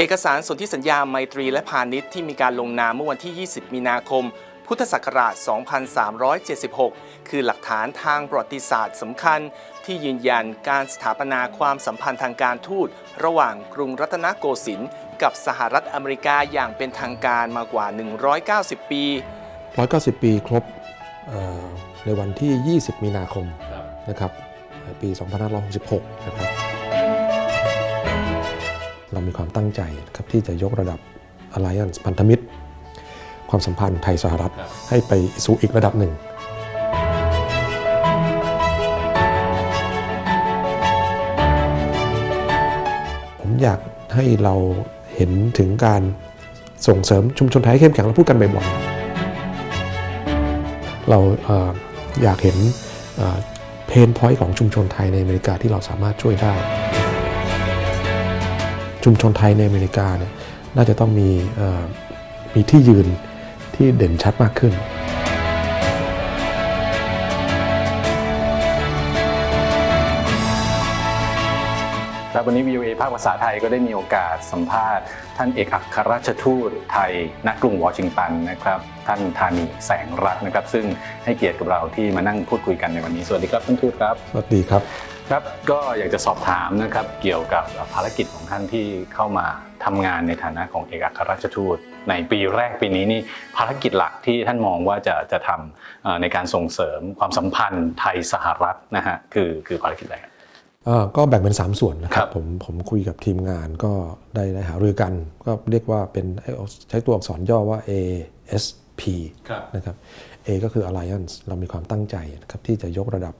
เอกสารสนธิสัญญาไมตรีและพาณิชย์ที่มีการลงนามเมื่อวันที่ 20 มีนาคม พุทธศักราช 2376 คือหลักฐานทางประวัติศาสตร์สำคัญ ที่ยืนยันการสถาปนาความสัมพันธ์ทางการทูต ระหว่างกรุงรัตนโกสินทร์กับสหรัฐอเมริกาอย่างเป็นทางการมากว่า 190 ปี 190 ปีครบเอ่อในวันที่ 20 มีนาคมนะครับปี 2566 นะครับ เรามีความตั้งใจนะครับที่จะยกระดับ Alliance พันธมิตร ความสัมพันธ์ไทยสหรัฐให้ไปสู่อีกระดับหนึ่งผมอยากให้เราเห็นถึงการส่งเสริมชุมชนไทยให้เข้มแข็งและพูดกันบ่อยๆเราเอ่ออยากเห็นเพนพอยต์ของชุมชนไทยในอเมริกาที่เราสามารถช่วยได้ ชุมชนไทยในอเมริกาเนี่ยน่าจะต้องมีเอ่อมีที่ยืนที่เด่นชัดมากขึ้นครับวันนี้ VOA ภาคภาษาไทยก็ได้มีโอกาสสัมภาษณ์ ท่านเอกอัครราชทูตไทยณกรุงวอชิงตันนะครับ ท่านธานีแสงรัตน์นะครับ ซึ่งให้เกียรติกับเราที่มานั่งพูดคุยกันในวันนี้ สวัสดีครับท่านทูตครับ สวัสดีครับ ครับก็อยากจะสอบถามนะครับเกี่ยวกับภารกิจของท่านที่เข้ามาทำงานในฐานะของเอกอัครราชทูต ในปีแรกปีนี้นี่ภารกิจหลักที่ท่านมองว่าจะจะทำเอ่อในการส่งเสริมความสัมพันธ์ไทยสหรัฐนะฮะคือคือภารกิจอะไรครับเอ่อก็แบ่งเป็น 3 ส่วนนะคครัรับบผมผมคุยกับทีมงานก็ได้ได้หารือกัน ก็เรียกว่าเป็นใช้ตัวอักษรย่อว่า ASP ครับนะครับ A ก็คือ Alliance เรามีความตั้งใจนะครับที่จะยกระดับ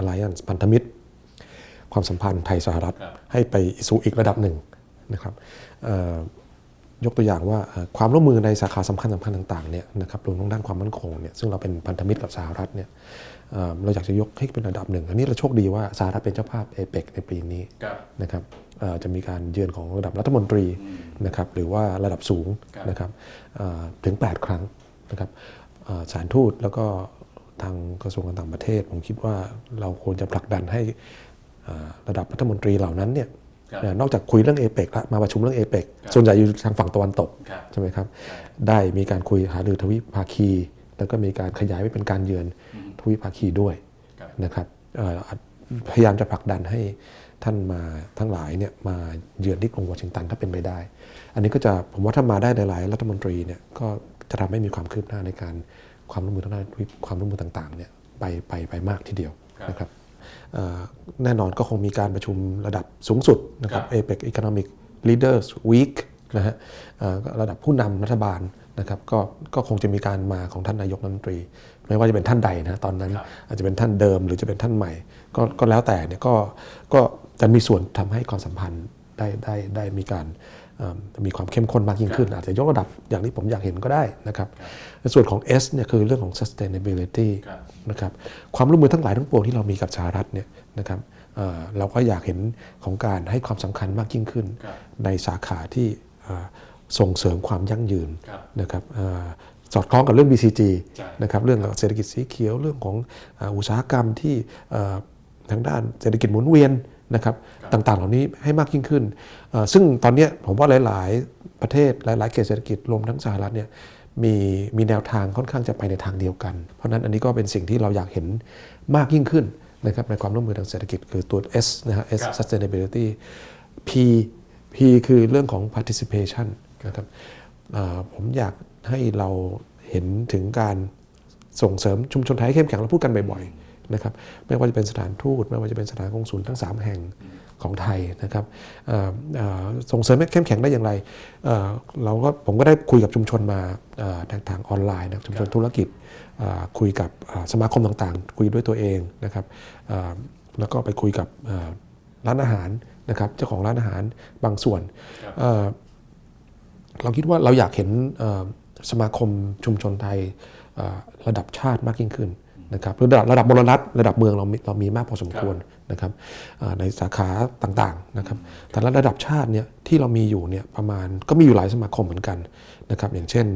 Alliance พันธมิตร ความสัมพันธ์ไทยสหรัฐครับให้ไปสู่อีกระดับหนึ่งนะครับเอ่อยกตัวอย่างว่าเอ่อความร่วมมือในสาขาสำคัญสำคัญต่างๆเนี่ยนะครับรวมทั้งด้านความมั่นคงเนี่ยซึ่งเราเป็นพันธมิตรกับสหรัฐเนี่ยเอ่อเราอยากจะยกให้เป็นระดับหนึ่ง อันนี้เราโชคดีว่าสหรัฐเป็นเจ้าภาพเอเปกในปีนี้ครับนะครับเอ่อจะมีการเยือนของระดับรัฐมนตรีนะครับหรือว่าระดับสูงครับนะครับเอ่อถึง 8 ครั้งนะครับเอ่อสถารทูตแล้วก็ทางกระทรวงการต่างประเทศ ผมคิดว่าเราควรจะผลักดันให้เอ่อ ระดับรัฐมนตรีเหล่านั้นเนี่ยครับเอ่อนอกจากคุยเรื่องเอเปกแล้วมาประชุมเรื่องเอเปกส่วนใหญ่อยู่ทางฝั่งตะวันตกครับใช่ไหมครับ ได้มีการคุยหารือทวิภาคี แล้วก็มีการขยายไปเป็นการเยือนทวิภาคีด้วยครับนะครับเอ่อพยายามจะผลักดันให้ท่านมาทั้งหลายเนี่ยมาเยือนที่กรุงวอชิงตันถ้าเป็นไปได้ อันนี้ก็จะผมว่าถ้ามาได้หลายๆรัฐมนตรีเนี่ยก็จะทำให้มีความคืบหน้าในการความร่วมมือทางด้านความร่วมมือต่างๆเนี่ยไปไปไปมากทีเดียวครับนะครับเอ่อ แน่นอนก็คงมีการประชุมระดับสูงสุดนะครับครับ APEC Economic Leaders Week นะฮะเอ่อก็ระดับผู้นำรัฐบาลนะครับก็ก็คงจะมีการมาของท่านนายกรัฐมนตรี ไม่ว่าจะเป็นท่านใดนะตอนนั้นครับอาจจะเป็นท่านเดิมหรือจะเป็นท่านใหม่ ก็ก็แล้วแต่เนี่ยก็ก็จะมีส่วนทำให้ความสัมพันธ์ได้ได้ได้มีการเอิ่ มมีความเข้มข้นมากยิ่งขึ้น อาจจะยกระดับอย่างที่ผมอยากเห็นก็ได้นะครับในส่วนของ S เนี่ยคือเรื่องของ sustainability ครับนะครับความร่วมมือทั้งหลายทั้งปวงที่เรามีกับสหรัฐเนี่ยนะครับเอ่อเราก็อยากเห็นของการให้ความสำคัญมากยิ่งขึ้นครับในสาขาที่เอ่อส่งเสริมความยั่งยืนครับนะครับเอ่อสอดคล้องกับเรื่อง BCG ใช่นะครับเรื่องเศรษฐกิจสีเขียวเรื่องของเอ่ออุตสาหกรรมที่เอ่อทางด้านเศรษฐกิจหมุนเวียน นะครับต่างๆ เหล่านี้ให้มากยิ่งขึ้นเอ่อซึ่งตอนเนี้ยผมว่าหลาย ๆ ประเทศหลายๆเขตเศรษฐกิจรวมทั้งสหรัฐเนี่ยมีมีแนวทางค่อนข้างจะไปในทางเดียวกัน เพราะฉะนั้นอันนี้ก็เป็นสิ่งที่เราอยากเห็นมากยิ่งขึ้นนะครับในความร่วมมือทางเศรษฐกิจคือตัว S นะฮะ S ครับ sustainability P P คือเรื่องของ participation นะครับเอ่อผมอยากให้เราเห็นถึงการส่งเสริมชุมชนไทยให้เข้มแข็งและพูดกันบ่อยๆ นะครับไม่ว่าจะเป็นสถานทูตไม่ว่าจะเป็นสถานกงศูนย์ทั้ง 3 แห่งของไทยนะครับเอ่อเอ่อส่งเสริมให้เข้มแข็งได้อย่างไรเอ่อเราก็ผมก็ได้คุยกับชุมชนมาเอ่อทางทางออนไลน์นะชุมชนธุรกิจเอ่อคุยกับเอ่อสมาคมต่างๆ คุยด้วยตัวเองนะครับเอ่อแล้วก็ไปคุยกับเอ่อร้านอาหารนะครับเจ้าของร้านอาหารบางส่วนครับเอ่อเราคิดว่าเราอยากเห็นเอ่อสมาคมชุมชนไทยเอ่อระดับชาติมากยิ่งขึ้น นะครับระดับระดับมลรัฐระดับเมืองเรามีเรามีมากพอสมควรนะครับเอ่อในสาขาต่างๆนะครับแต่ละระดับชาติเนี่ยที่เรามีอยู่เนี่ยประมาณก็มีอยู่หลายสมาคมเหมือนกันนะครับอย่างเช่น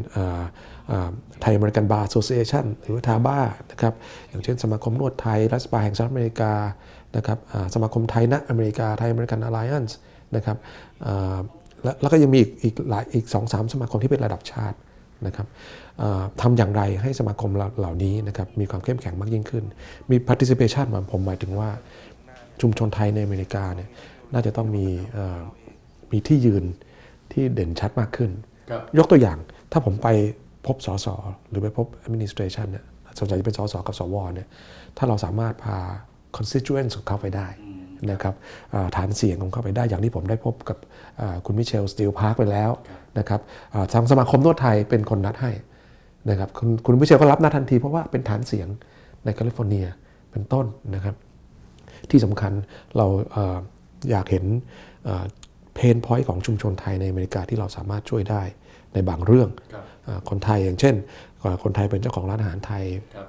ไทยอเมริกันบาร์ s โ c i a t i o n หรือว่าทาบ้านะครับอย่างเช่นสมาคมนวดไทยรัฐสปาแห่งสหรัฐอเมริกานะครับอ่าสมาคมไทยณอเมริกาไทยอเมริกันอ l ไล a อนส์นะครับอ่าแล้วแล้วก็ยังมีอีกอีกหลายอีกสองสามสมาคมที่เป็นระดับชาติ นะครับเอ่อทำอย่างไรให้สมาคมเหล่าเหล่านี้นะครับมีความเข้มแข็งมากยิ่งขึ้น มี participation มาผมหมายถึงว่าชุมชนไทยในอเมริกาเนี่ยน่าจะต้องมีเอ่อมีที่ยืนที่เด่นชัดมากขึ้น ยกตัวอย่างถ้าผมไปพบสสหรือไปพบ administration เนี่ยส่วนใหญ่จะเป็นสสกับสวเนี่ยถ้าเราสามารถพา constituents ของเขาไปได้ นะครับอ่าฐานเสียงของเขาไปได้อย่างที่ผมได้พบกับอ่าคุณมิเชลสตีลพาร์คไปแล้วนะครับอ่าทางสมาคมนวดไทยเป็นคนนัดให้นะครับคุณคุณมิเชลก็รับนัดทันทีเพราะว่าเป็นฐานเสียงในแคลิฟอร์เนียเป็นต้นนะครับ ที่สำคัญเราเอ่ออยากเห็นเพนพอยต์ของชุมชนไทยในอเมริกาที่เราสามารถช่วยได้ในบางเรื่องเอ่อคนไทยอย่างเช่นเอ่อคนไทยเป็นเจ้าของร้านอาหารไทย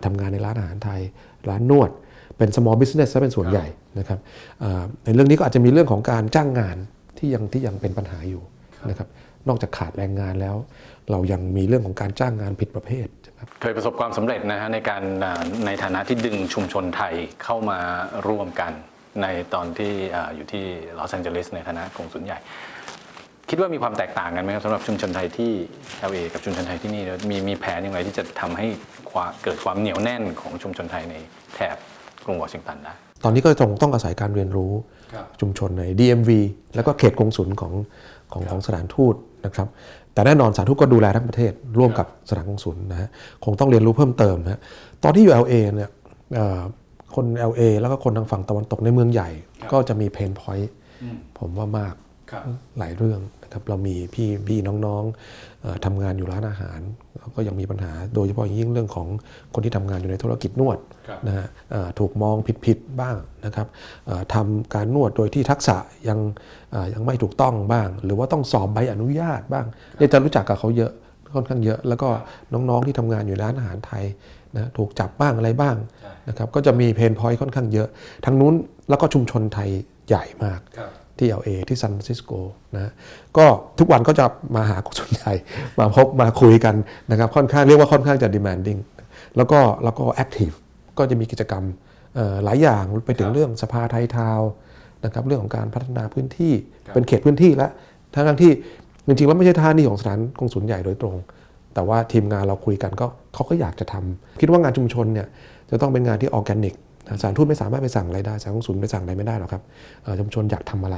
ทำงานในร้านอาหารไทย ร้านนวด เป็น small business ซะเป็นส่วนใหญ่นะครับเอ่อในเรื่องนี้ก็อาจจะมีเรื่องของการจ้างงานที่ยังที่ยังเป็นปัญหาอยู่นะครับนอกจากขาดแรงงานแล้ว เรายังมีเรื่องของการจ้างงานผิดประเภทนะครับเคยประสบความสำเร็จนะฮะในการอ่าในฐานะที่ดึงชุมชนไทยเข้ามาร่วมกันในตอนที่อ่าอยู่ที่ลอสแองเจลิสในฐานะกงสุลใหญ่ คิดว่ามีความแตกต่างกันไหมครับสำหรับชุมชนไทยที่ LA กับชุมชนไทยที่นี่แล้วมีมีแผนอย่างไรที่จะทำให้ความเกิดความเหนียวแน่นของชุมชนไทยในแถบ กรุงวอชิงตันได้ตอนนี้ก็ต้องต้องอาศัยการเรียนรู้ชุมชนใน DMV แล้วก็เขตกงสุลของของของสถานทูตนะครับแต่แน่นอนสถานทูตก็ดูแลทั้งประเทศ ร่วมกับสถานกงสุลนะฮะคงต้องเรียนรู้เพิ่มเติมนะฮะตอนที่อยู่ LA เนี่ยเอ่อคน LA แล้วก็คนทางฝั่งตะวันตกในเมืองใหญ่ ก็จะมีเพนพอยต์ผมว่ามากหลายเรื่องนะครับเรามีพี่พี่น้องๆเอ่อ ทำงานอยู่ร้านอาหารแล้วก็ยังมีปัญหาโดยเฉพาะอย่างยิ่งเรื่องของคนที่ทำงานอยู่ในธุรกิจนวดนะฮะเอ่อถูกมองผิดๆบ้างนะครับเอ่อทำการนวดโดยที่ทักษะยังเอ่อยังไม่ถูกต้องบ้าง หรือว่าต้องสอบใบอนุญาตบ้างเนี่ยจะรู้จักกับเขาเยอะค่อนข้างเยอะ แล้วก็น้องๆที่ทำงานอยู่ร้านอาหารไทยนะถูกจับบ้างอะไรบ้างนะครับก็จะมีเพนพอยต์ค่อนข้างเยอะทางนู้นแล้วก็ชุมชนไทยใหญ่มาก ที่ LA ที่ซานฟรานซิสโกนะก็ทุกวันก็จะมาหาคนส่วนใหญ่มาพบมาคุยกันนะครับค่อนข้างเรียกว่าค่อนข้างจะ demanding แล้วก็แล้วก็ active ก็จะมีกิจกรรมเอ่อหลายอย่างไปถึงเรื่องสภาไทยทาวน์นะครับเรื่องของการพัฒนาพื้นที่เป็นเขตพื้นที่แล้วทั้งๆที่จริงๆแล้วไม่ใช่ท่านี่ของสถานกงสุลใหญ่โดยตรง แต่ว่าทีมงานเราคุยกันก็เขาก็อยากจะทำคิดว่างานชุมชนเนี่ยจะต้องเป็นงานที่ออร์แกนิก สถานทูตไม่สามารถไปสั่งอะไรได้สถานกงสุลไปสั่งอะไรไม่ได้หรอกครับเอ่อชุมชนอยากทำอะไร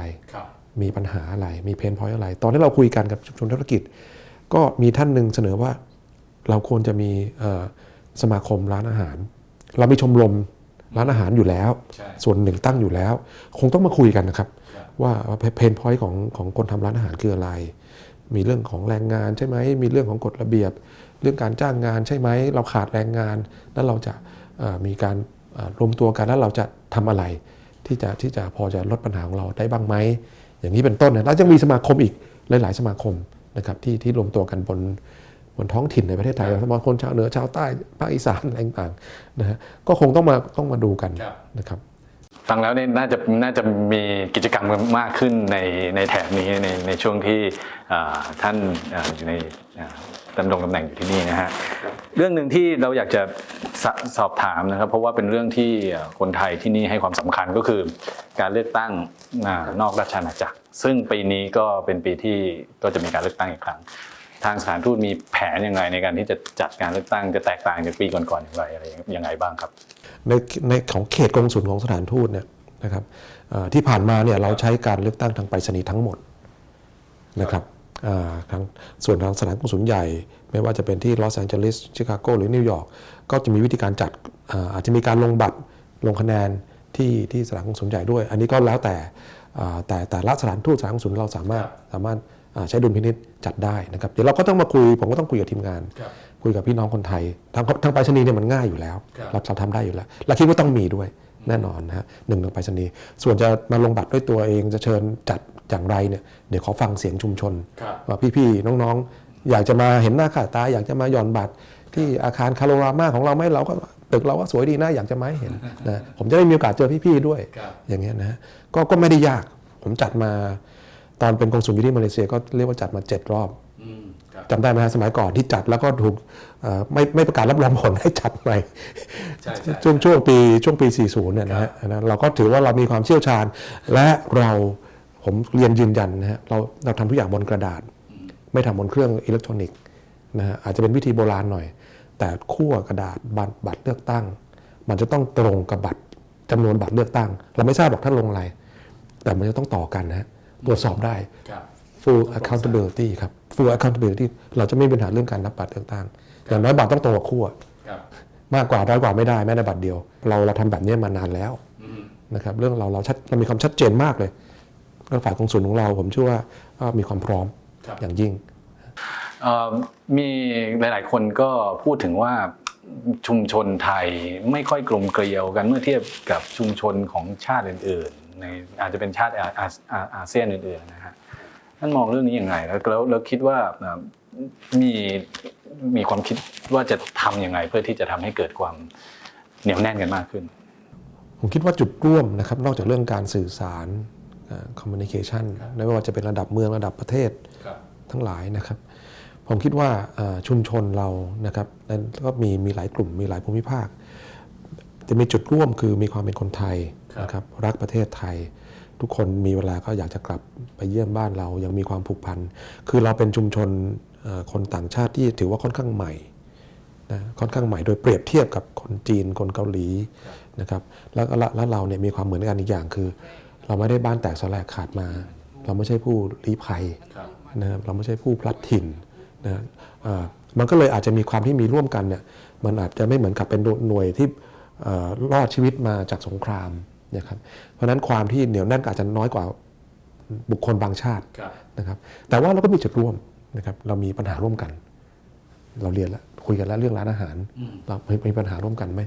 มีปัญหาอะไร มีเพนพอยต์อะไร ตอนที่เราคุยกันกับชุมชนธุรกิจ ก็มีท่านหนึ่งเสนอว่าเราควรจะมีเอ่อสมาคมร้านอาหาร เรามีชมรมร้านอาหารอยู่แล้ว ส่วนหนึ่งตั้งอยู่แล้ว คงต้องมาคุยกันนะครับ ว่าเพนพอยต์ของของคนทำร้านอาหารคืออะไร มีเรื่องของแรงงานใช่ไหม มีเรื่องของกฎระเบียบ เรื่องการจ้างงานใช่ไหม เราขาดแรงงาน แล้วเราจะเอ่อมีการเอ่อ รวมตัวกันแล้วเราจะทำอะไร ที่จะที่จะพอจะลดปัญหาของเราได้บ้างไหมอย่างนี้เป็นต้นนะแล้วยังมีสมาคมอีกหลาย ๆ สมาคมนะครับที่ที่รวมตัวกันบนบนท้องถิ่นในประเทศไทยสมาคมชาวเหนือชาวใต้ภาคอีสานอะไรต่างๆนะฮะก็คงต้องมาต้องมาดูกันนะครับฟังแล้วเนี่ยน่าจะน่าจะมีกิจกรรมมากขึ้นในในแถบนี้ในในช่วงที่อ่าท่านอ่าอยู่ในอ่า ดำรงตำแหน่งอยู่ที่นี่นะฮะเรื่องหนึ่งที่เราอยากจะสสอบถามนะครับ เพราะว่าเป็นเรื่องที่คนไทยที่นี่ให้ความสำคัญก็คือ การเลือกตั้งอ่านอกราชอาณาจักร ซึ่งปีนี้ก็เป็นปีที่ก็จะมีการเลือกตั้งอีกครั้ง ทางสถานทูตมีแผนยังไงในการที่จะจัดการเลือกตั้งจะแตกต่างจากปีก่อนๆอย่างไรอะไรยังไงบ้างครับ ในในของเขตกงสุลของสถานทูตเนี่ยนะครับที่ผ่านมาเนี่ยเราใช้การเลือกตั้งทางไปรษณีย์ทั้งหมดนะครับ ทางส่วนทางสถานกงสุลใหญ่ ไม่ว่าจะเป็นที่ลอสแองเจลิสชิคาโกหรือนิวยอร์กก็จะมีวิธีการจัดอ่าอาจจะมีการลงบัตรลงคะแนนที่ที่สถานกงสุลใหญ่ด้วย อันนี้ก็แล้วแต่อ่าแต่แต่ละสถานทูตสถานกงสุลเราสามารถสามารถอ่าใช้ดุลพินิษจัดได้นะครับเดี๋ยวเราก็ต้องมาคุย ผมก็ต้องคุยกับทีมงาน คุยกับพี่น้องคนไทยทางทางไปรษณีย์เนี่ยมันง่ายอยู่แล้ว เราเราทำได้อยู่แล้วและคิดว่าต้องมีด้วยแน่นอนนะฮะหนึ่งทางไปรษณีย์ส่วนจะมาลงบัตรด้วยตัวเองจะเชิญจัด อย่างไรเนี่ยเดี๋ยวขอฟังเสียงชุมชนว่าพี่ๆน้องๆ อยากจะมาเห็นหน้าค่าตา อยากจะมาหย่อนบัตร ที่อาคารคาโรรามาของเราไหมเราก็ตึกเราว่าสวยดีนะอยากจะมาให้เห็นนะผมจะได้มีโอกาสเจอพี่ๆด้วย อย่างเงี้ยนะฮะก็ก็ไม่ได้ยากผมจัดมาตอนเป็นกองสุลอยู่ที่มาเลเซียก็เรียกว่าจัดมาเจ็ดรอบจำได้ไหมฮะสมัยก่อนที่จัดแล้วก็ถูกเอ่อไม่ไม่ประกาศรับรองผลให้จัดใหม่ช่วงช่วงปีช่วงปี 40 เนี่ยนะฮะนะเราก็ถือว่าเรามีความเชี่ยวชาญ และเราค ผมเรียนยืนยันนะฮะเราเราทำทุกอย่างบนกระดาษ ไม่ทำบนเครื่องอิเล็กทรอนิกส์นะฮะอาจจะเป็นวิธีโบราณหน่อย แต่ขั้วกระดาษบัตรบัตรเลือกตั้ง มันจะต้องตรงกับบัตรจำนวนบัตรเลือกตั้ง เราไม่ทราบหรอกท่านลงอะไร แต่มันจะต้องต่อกันนะฮะตรวจสอบได้ full accountability ครับ full accountability เราจะไม่มีปัญหาเรื่องการนับบัตรเลือกตั้งอย่างน้อยบัตรต้องตรงกับขั้วมากกว่าร้อยกว่าไม่ได้แม้แต่บัตรเดียว เราเราทำแบบนี้มานานแล้วนะครับเรื่องเราเราชัดเรามีความชัดเจนมากเลย แล้วฝ่ายกงสุลของเราผมเชื่อว่าก็มีความพร้อมอย่างยิ่งเอ่อมีหลาย ๆ คนก็พูดถึงว่าชุมชนไทยไม่ค่อยกลมเกลียวกันเมื่อเทียบกับชุมชนของชาติอื่น ๆ ในอาจจะเป็นชาติอาอาอาอาเซียนอื่น ๆ นะฮะท่านมองเรื่องนี้ยังไงแล้วแล้วแล้วคิดว่าเอ่อมีมีความคิดว่าจะทำยังไงเพื่อที่จะทำให้เกิดความเหนียวแน่นกันมากขึ้น ผมคิดว่าจุดร่วมนะครับ นอกจากเรื่องการสื่อสาร คอมมิวนิเคชันไม่ว่าจะเป็นระดับเมืองระดับประเทศทั้งหลายนะครับ ผมคิดว่าเอ่อชุมชนเรานะครับนั้นก็มีมีหลายกลุ่มมีหลายภูมิภาค จะมีจุดร่วมคือมีความเป็นคนไทยนะครับรักประเทศไทย ทุกคนมีเวลาก็อยากจะกลับไปเยี่ยมบ้านเรายังมีความผูกพัน คือเราเป็นชุมชนเอ่อคนต่างชาติที่ถือว่าค่อนข้างใหม่นะค่อนข้างใหม่โดยเปรียบเทียบกับคนจีนคนเกาหลีนะครับแล้วก็ละแล้วเราเนี่ยมีความเหมือนกันอีกอย่างคือ เราไม่ได้บ้านแตกสลายขาดมา เราไม่ใช่ผู้ลี้ภัยนะครับเราไม่ใช่ผู้พลัดถิ่นนะเอ่อมันก็เลยอาจจะมีความที่มีร่วมกันเนี่ยมันอาจจะไม่เหมือนกับเป็นหน่วยที่เอ่อรอดชีวิตมาจากสงครามนะครับเพราะฉะนั้นความที่เหนียวแน่นก็อาจจะน้อยกว่าบุคคลบางชาตินะครับแต่ว่าเราก็มีจุดร่วมนะครับเรามีปัญหาร่วมกัน เราเรียนแล้วคุยกันแล้วเรื่องร้านอาหาร เรามีมีปัญหาร่วมกันไหม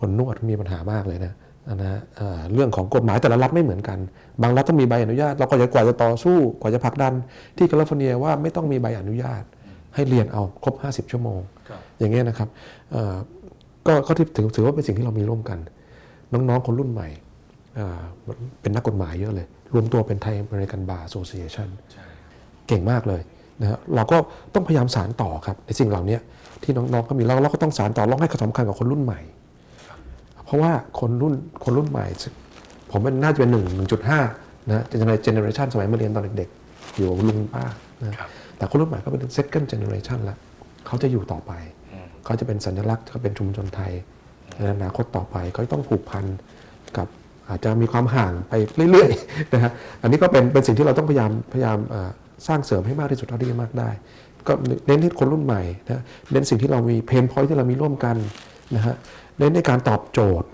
คนนวดมีปัญหามากเลยนะอั นนะเอ่อเรื่องของกฎหมายแต่ละรัฐไม่เหมือนกัน บางรัฐต้องมีใบอนุญาต เราก็จะกว่าจะต่อสู้กว่าจะผลักดัน ที่แคลิฟอร์เนียว่าไม่ต้องมีใบอนุญาต ให้เรียนเอาครบ 50 ชั่วโมง อย่างเงี้ยนะครับเอ่อก็ก็ที่ถือถือว่าเป็นสิ่งที่เรามีร่วมกัน น้องๆคนรุ่นใหม่เอ่อเป็นนักกฎหมายเยอะเลย รวมตัวเป็นไทยอเมริกันบาร์ s โ c เ a t i o n เก่งมากเลยนะฮะเราก็ต้องพยายามสารต่อครับในสิ่งเหล่านี้ที่น้องๆก็มีแล้วเราก็ต้องสารต่อเราให้ความสำคัญกับคนรุ่นใหม่ เพราะว่าคนรุ่นคนรุ่นใหม่ ผมว่าน่าจะเป็นหนึ่งหนึ่งจุดห้านะเจเนอเรชันสมัยมาเรียนตอนเด็กๆ อยู่กับลุงป้านะแต่คนรุ่นใหม่ก็เป็น second generation ละเขาจะอยู่ต่อไป เขาจะเป็นสัญลักษณ์เขาเป็นชุมชนไทยในอนาคตต่อไปก็ต้องผูกพันกับอาจจะมีความห่างไปเรื่อยๆนะฮะอันนี้ก็เป็นเป็นสิ่งที่เราต้องพยายามพยายามเอ่อสร้างเสริมให้มากที่สุดเท่าที่จะมากได้ ก็เน้นที่คนรุ่นใหม่นะเน้นสิ่งที่เรามีเพนพอยที่เรามีร่วมกันนะฮะ เน้นในการตอบโจทย์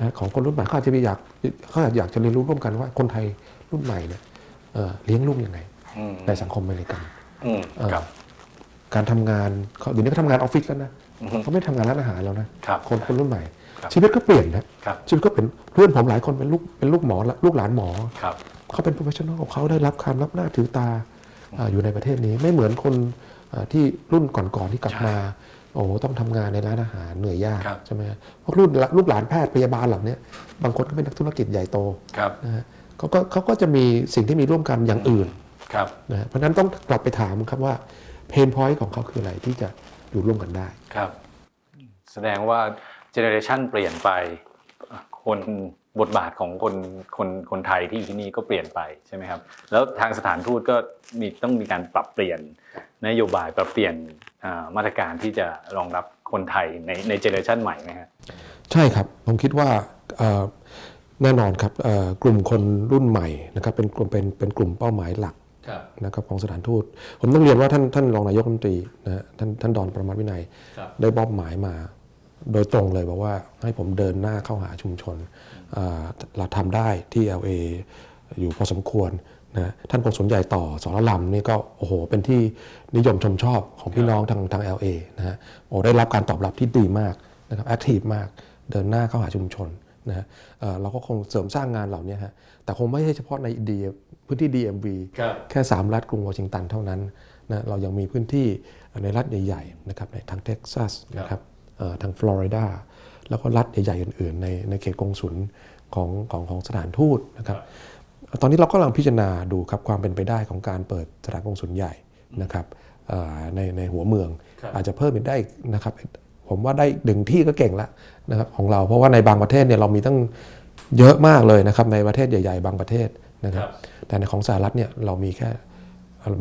นะของคนรุ่นใหม่เขาอาจจะอยากเขาอาจจะอยากจะเรียนรู้ร่วมกันว่าคนไทยรุ่นใหม่เนี่ยเอ่อเลี้ยงลูกยังไงอืมในสังคมอเมริกันอืมเอ่อครับการทำงานเขาเดี๋ยวนี้เขาทำงานออฟฟิศแล้วนะเขาไม่ทำงานร้านอาหารแล้วนะครับคนคนรุ่นใหม่ครับชีวิตก็เปลี่ยนนะครับชีวิตก็เป็นเพื่อนผมหลายคนเป็นลูกเป็นลูกหมอละลูกหลานหมอครับเขาเป็นโปรเฟชชั่นอลเขาได้รับการรับหน้าถือตาอ่าอยู่ในประเทศนี้ไม่เหมือนคนอ่าที่รุ่นก่อนๆที่กลับมา โอ้โหต้องทำงานในร้านอาหารเหนื่อยยากครับใช่ไหมพวกรุ่นลูกหลานแพทย์พยาบาลเหล่านี้บางคนก็เป็นนักธุรกิจใหญ่โตครับนะฮะเขาก็เขาก็จะมีสิ่งที่มีร่วมกันอย่างอื่นครับนะฮะเพราะฉะนั้นต้องกลับไปถามครับว่าเพนพอยต์ของเขาคืออะไรที่จะอยู่ร่วมกันได้ครับ แสดงว่าเจเนอเรชันเปลี่ยนไปคน บทบาทของคนคนคนไทยที่อยู่ที่นี่ก็เปลี่ยนไปใช่ไหมครับ แล้วทางสถานทูตก็มีต้องมีการปรับเปลี่ยนนโยบายปรับเปลี่ยนอ่ามาตรการที่จะรองรับคนไทยในในเจเนอเรชันใหม่ไหมครับใช่ครับผมคิดว่าเอ่อแน่นอนครับเอ่อกลุ่มคนรุ่นใหม่นะครับเป็นกลุ่มเป็นเป็นกลุ่มเป้าหมายหลักครับนะครับของสถานทูต ผมต้องเรียนว่าท่านท่านรองนายกรัฐมนตรีนะฮะท่านท่านดอนประมาทวินัยครับได้มอบหมายมา โดยตรงเลยบอกว่าให้ผมเดินหน้าเข้าหาชุมชนอ่า เราทำได้ที่ LA อยู่พอสมควรนะท่านกงสุลใหญ่ต่อสรลำนี่ก็โอ้โหเป็นที่นิยมชมชอบของพี่น้องทางทาง LA นะฮะโอ้ได้รับการตอบรับที่ดีมากนะครับแอคทีฟมากเดินหน้าเข้าหาชุมชนนะฮะเอ่อเราก็คงเสริมสร้างงานเหล่านี้ฮะแต่คงไม่ใช่เฉพาะในดีพื้นที่ DMV ครับแค่ 3 รัฐกรุงวอชิงตันเท่านั้นนะเรายังมีพื้นที่ในรัฐใหญ่ๆนะครับในทางเท็กซัสนะครับเอ่อทางฟลอริดา แล้วก็รัฐใหญ่ๆอื่นๆในในเขตกงสุลของของของสถานทูตนะครับ ตอนนี้เราก็กำลังพิจารณาดูครับความเป็นไปได้ของการเปิดสถานกงสุลใหญ่นะครับเอ่อในในหัวเมืองครับอาจจะเพิ่มอีกได้อีกนะครับผมว่าได้หนึ่งที่ก็เก่งละนะครับของเราเพราะว่าในบางประเทศเนี่ยเรามีตั้งเยอะมากเลยนะครับในประเทศใหญ่ ๆ บางประเทศนะครับครับแต่ในของสหรัฐเนี่ยเรามีแค่เรา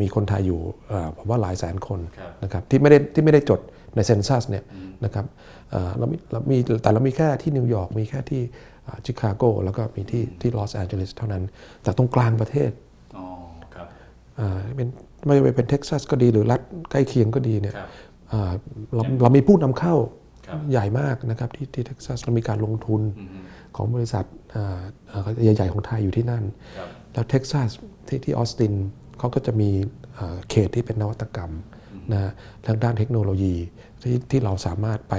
มีคนไทยอยู่เอ่อผมว่าหลายแสนคนครับนะครับที่ไม่ได้ที่ไม่ได้จดในเซนซัสเนี่ยนะครับเอ่อเรามีเรามีแต่เรามีแค่ที่นิวยอร์กมีแค่ที่ชิคาโกแล้วก็มีที่ที่ลอสแอนเจลิสเท่านั้น แต่ตรงกลางประเทศอ๋อครับอ่าเป็นไม่ว่าเป็นเท็กซัสก็ดีหรือรัฐใกล้เคียงก็ดีเนี่ยครับอ่าเราเรามีผู้นำเข้าครับใหญ่มากนะครับที่ที่เท็กซัสเรามีการลงทุนอืมของบริษัทอ่าอ่าใหญ่ ๆ ของไทยอยู่ที่นั่นครับแล้วเท็กซัสที่ที่ออสติน เขาก็จะมีอ่าเขตที่เป็นนวัตกรรมนะฮะทางด้านเทคโนโลยีที่ที่เราสามารถไป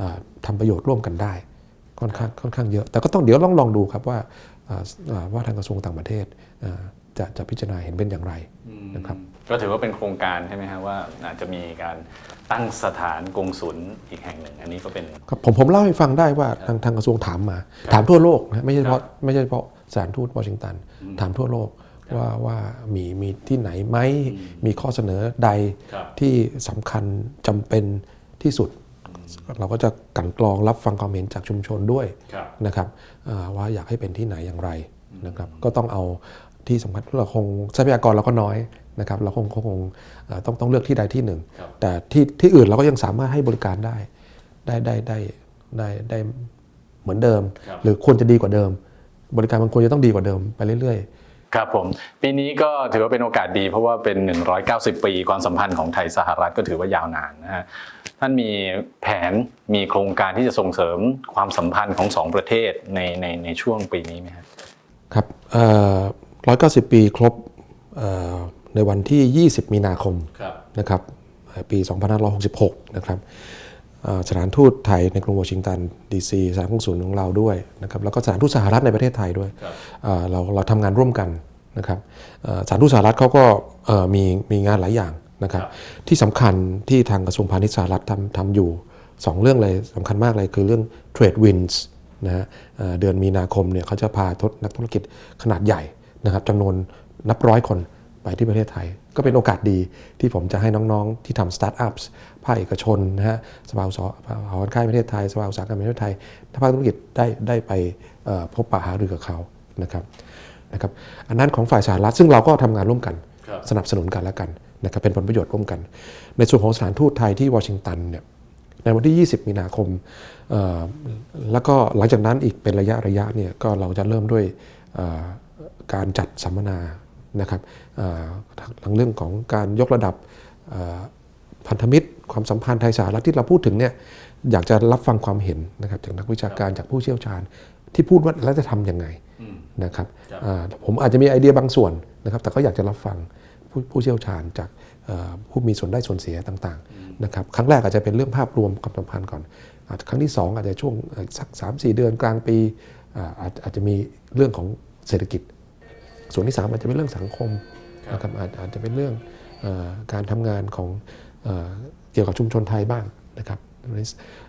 อ่าทำประโยชน์ร่วมกันได้ค่อนข้างค่อนข้างเยอะ แต่ก็ต้องเดี๋ยวลองลองดูครับว่าอ่าอ่าว่าทางกระทรวงต่างประเทศอ่าจะจะพิจารณาเห็นเป็นอย่างไรนะครับก็ถือว่าเป็นโครงการใช่ไหมฮะว่าอาจจะมีการตั้งสถานกงศุลอีกแห่งหนึ่ง อันนี้ก็เป็นครับผมผมเล่าให้ฟังได้ว่าทางทางกระทรวงถามมา ถามทั่วโลกนะไม่ใช่เฉพาะไม่ใช่เฉพาะสถานทูตวอชิงตัน ถามทั่วโลก ว่าว่ามีมีที่ไหนไหมมีข้อเสนอใดครับที่สำคัญจำเป็นที่สุด เราก็จะกลันกรองรับฟังความเห็นจากชุมชนด้วยครับนะครับอ่าว่าอยากให้เป็นที่ไหนอย่างไรนะครับก็ต้องเอาที่สำคัญเราคงทรัพยากรเราก็น้อยนะครับเราคงคงคงเอ่อต้องต้องเลือกที่ใดที่หนึ่งครับแต่ที่ที่อื่นเราก็ยังสามารถให้บริการได้ได้ได้ได้ได้ได้เหมือนเดิมครับหรือควรจะดีกว่าเดิม บริการมันควรจะต้องดีกว่าเดิมไปเรื่อย ครับผมปีนี้ก็ถือว่าเป็นโอกาสดี เพราะว่าเป็น 190 ปีความสัมพันธ์ของไทยสหรัฐก็ถือว่ายาวนานนะฮะท่านมีแผนมีโครงการที่จะส่งเสริมความสัมพันธ์ของสองประเทศในในในช่วงปีนี้ไหมครับๆครับร้อยเก้าสิบปีครบเอ่อในวันที่ 20 มีนาคมครับนะครับเอ่อปี 2566 นะครับเอ่อ สถานทูตไทยในกรุงวอชิงตันดีซีสถานกงศูนย์ของเราด้วยนะครับแล้วก็สถานทูตสหรัฐในประเทศไทยด้วยครับเอ่อเราเราทำงานร่วมกันนะครับเอ่อสถานทูตสหรัฐเขาก็เอ่อมีมีงานหลายอย่างนะครับที่สำคัญที่ทางกระทรวงพาณิชย์สหรัฐทำทำอยู่ 2 เรื่องเลยสำคัญมากเลยคือเรื่อง Trade Winds นะฮะเอ่อเดือนมีนาคมเนี่ยเขาจะพาทศนักธุรกิจขนาดใหญ่นะครับจำนวนนับร้อยคนไปที่ประเทศไทย ก็เป็นโอกาสดีที่ผมจะให้น้องๆ ที่ทำสตาร์ทอัพภาคเอกชนนะฮะสภาอุตสาหหอการค้าแห่งประเทศไทยสภาอุตสาหกรรมแห่งประเทศไทยภาคธุรกิจได้ได้ไปเอ่อพบปะหารือกับเขานะครับนะครับอันนั้นของฝ่ายสหรัฐซึ่งเราก็ทำงานร่วมกันครับสนับสนุนกันและกันนะครับเป็นผลประโยชน์ร่วมกัน ในส่วนของสถานทูตไทยที่วอชิงตันเนี่ยในวันที่ 20 มีนาคมเอ่อแล้วก็หลังจากนั้นอีกเป็นระยะระยะเนี่ยก็เราจะเริ่มด้วยเอ่อการจัดสัมมนา นะครับเอ่อทั้งเรื่องของการยกระดับเอ่อพันธมิตร ความสัมพันธ์ไทยสหรัฐที่เราพูดถึงเนี่ยอยากจะรับฟังความเห็นนะครับจากนักวิชาการจากผู้เชี่ยวชาญ ที่พูดว่าแล้วจะทำยังไงอืมนะครับครับอ่าผมอาจจะมีไอเดียบางส่วนนะครับ แต่ก็อยากจะรับฟังผู้ผู้เชี่ยวชาญจากเอ่อผู้มีส่วนได้ส่วนเสียต่างๆนะครับครั้งแรกอาจจะเป็นเรื่องภาพรวมความสัมพันธ์ก่อนอาจจะครั้งที่ 2 อาจจะช่วงเอ่อสักสามสี่เดือนกลางปีอ่าอาจอาจจะมีเรื่องของเศรษฐกิจ ส่วนที่ 3 อาจจะเป็นเรื่องสังคมครับนะครับอาจอาจจะเป็นเรื่องเออการทำงานของเออเกี่ยวกับชุมชนไทยบ้างนะครับ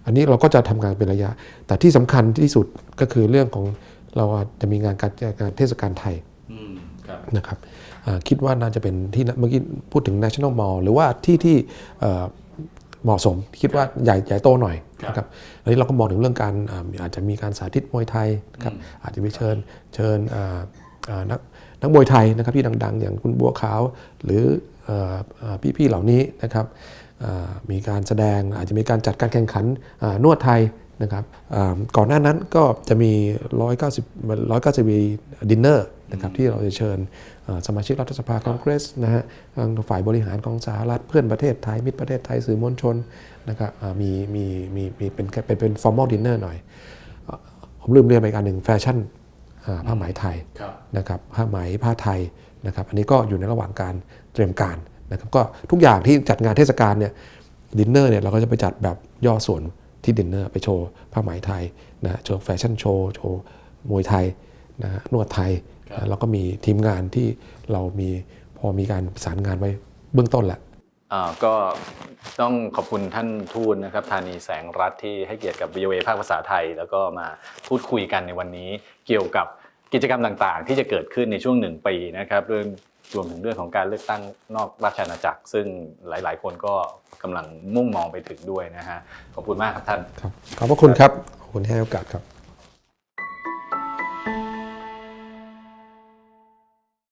อันนี้เราก็จะทำงานเป็นระยะ แต่ที่สำคัญที่สุดก็คือเรื่องของเราอาจจะมีงานการงานเทศกาลไทยอืมครับนะครับอ่าคิดว่าน่าจะเป็นที่เมื่อกี้พูดถึง National Mall หรือว่าที่ที่เอ่อเหมาะสมคิดว่าใหญ่ใหญ่โตหน่อยครับนะครับอันนี้เราก็มองถึงเรื่องการอ่าอาจจะมีการสาธิตมวยไทยนะครับอาจจะไปเชิญเชิญอ่าอ่านัก นักมวยไทยนะครับที่ดังๆ อย่างคุณบัวขาว หรืออพี่ๆเหล่านี้นะครับมีการแสดงอาจจะมีการจัดการแข่งขันนวดไทยนะครับก่อนหน้านั้นก็จะมี 190 190วีดินเนอร์นะครับที่เราจะเชิญสมาชิกรัฐสภาคองเกรสนะฮะทางฝ่ายบริหารของสหรัฐเพื่อนประเทศไทย มิตรประเทศไทยสื่อมวลชนนะครับมีมีมีมีเป็นเป็นเป็น formal dinner หน่อย ผมลืมเรียนไปอีกอันหนึ่งแฟชั่น ผ้าไหมไทยครับนะครับผ้าไหมผ้าไทยนะครับอันนี้ก็อยู่ในระหว่างการเตรียมการนะครับก็ทุกอย่างที่จัดงานเทศกาลเนี่ยดินเนอร์เนี่ยเราก็จะไปจัดแบบย่อส่วนที่ดินเนอร์ไปโชว์ผ้าไหมไทยนะโชว์แฟชั่นโชว์โชว์มวยไทยนะฮะนวดไทยครับนะแล้วก็มีทีมงานที่เรามีพอมีการประสานงานไว้เบื้องต้นแหละอ่า ก็ต้องขอบคุณท่านทูตนะครับธานีแสงรัฐที่ให้เกียรติกับ VOA ภาคภาษาไทย แล้วก็มาพูดคุยกันในวันนี้ เกี่ยวกับกิจกรรมต่างๆ ที่จะเกิดขึ้นในช่วงหนึ่งปีนะครับเรื่องรวมถึงเรื่องของการเลือกตั้งนอกราชอาณาจักร ซึ่งหลายๆ คนก็กำลังมุ่งมองไปถึงด้วยนะฮะขอบคุณมากครับท่าน ครับขอบพระคุณครับ ขอบคุณที่ให้โอกาสครับ